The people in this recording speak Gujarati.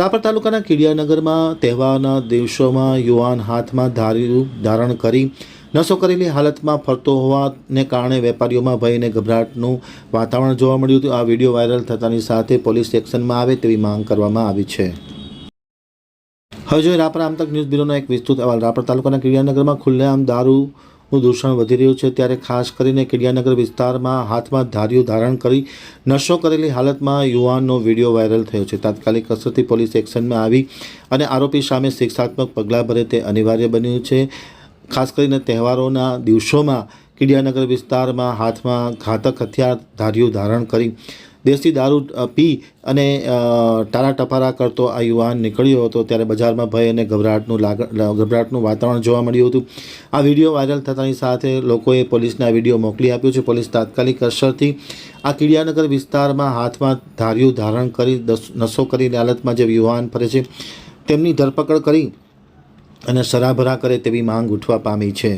રાપર તાલુકાના કીડિયાનગરમાં તહેવારના દિવસોમાં યુવાન હાથમાં ધાર્યું ધારણ કરી નશો કરેલી હાલતમાં ફરતો હોવાને કારણે વેપારીઓમાં ભય અને ગભરાટનું વાતાવરણ જોવા મળ્યું હતું. આ વીડિયો વાયરલ થતાની સાથે પોલીસ એક્શનમાં આવે તેવી માંગ કરવામાં આવી છે. હવે જોઈએ રાપર આમતક ન્યૂઝ બ્યુરોનો એક વિસ્તૃત અહેવાલ. રાપર તાલુકાના કીડિયાનગરમાં ખુલ્લેઆમ દારૂનું દૂષણ વધી રહ્યું છે. ત્યારે ખાસ કરીને કિડિયાનગર વિસ્તારમાં હાથમાં ધાર્યું ધારણ કરી નશો કરેલી હાલતમાં યુવાનનો વીડિયો વાયરલ થયો છે. તાત્કાલિક અસરથી પોલીસ એક્શનમાં આવી અને આરોપી સામે શિક્ષાત્મક પગલાં ભરે તે અનિવાર્ય બન્યું છે. ખાસ કરીને તહેવારોના દિવસોમાં કીડિયાનગર વિસ્તારમાં હાથમાં ઘાતક હથિયાર ધાર્યું ધારણ કરી દેશી દારૂ પી અને ટારા ટપારા કરતો આ યુવાન નીકળ્યો હતો ત્યારે બજારમાં ભય અને ગભરાટનું લાગ ગભરાટનું વાતાવરણ જોવા મળ્યું હતું. આ વીડિયો વાયરલ થતાની સાથે લોકોએ પોલીસને આ વીડિયો મોકલી આપ્યો છે. પોલીસ તાત્કાલિક અસરથી આ કિડિયાનગર વિસ્તારમાં હાથમાં ધાર્યું ધારણ કરી નશો કરીને હાલતમાં જે યુવાન ફરે છે, તેમની ધરપકડ કરી અને સરાભરા કરે તેવી માંગ ઉઠવા પામી છે.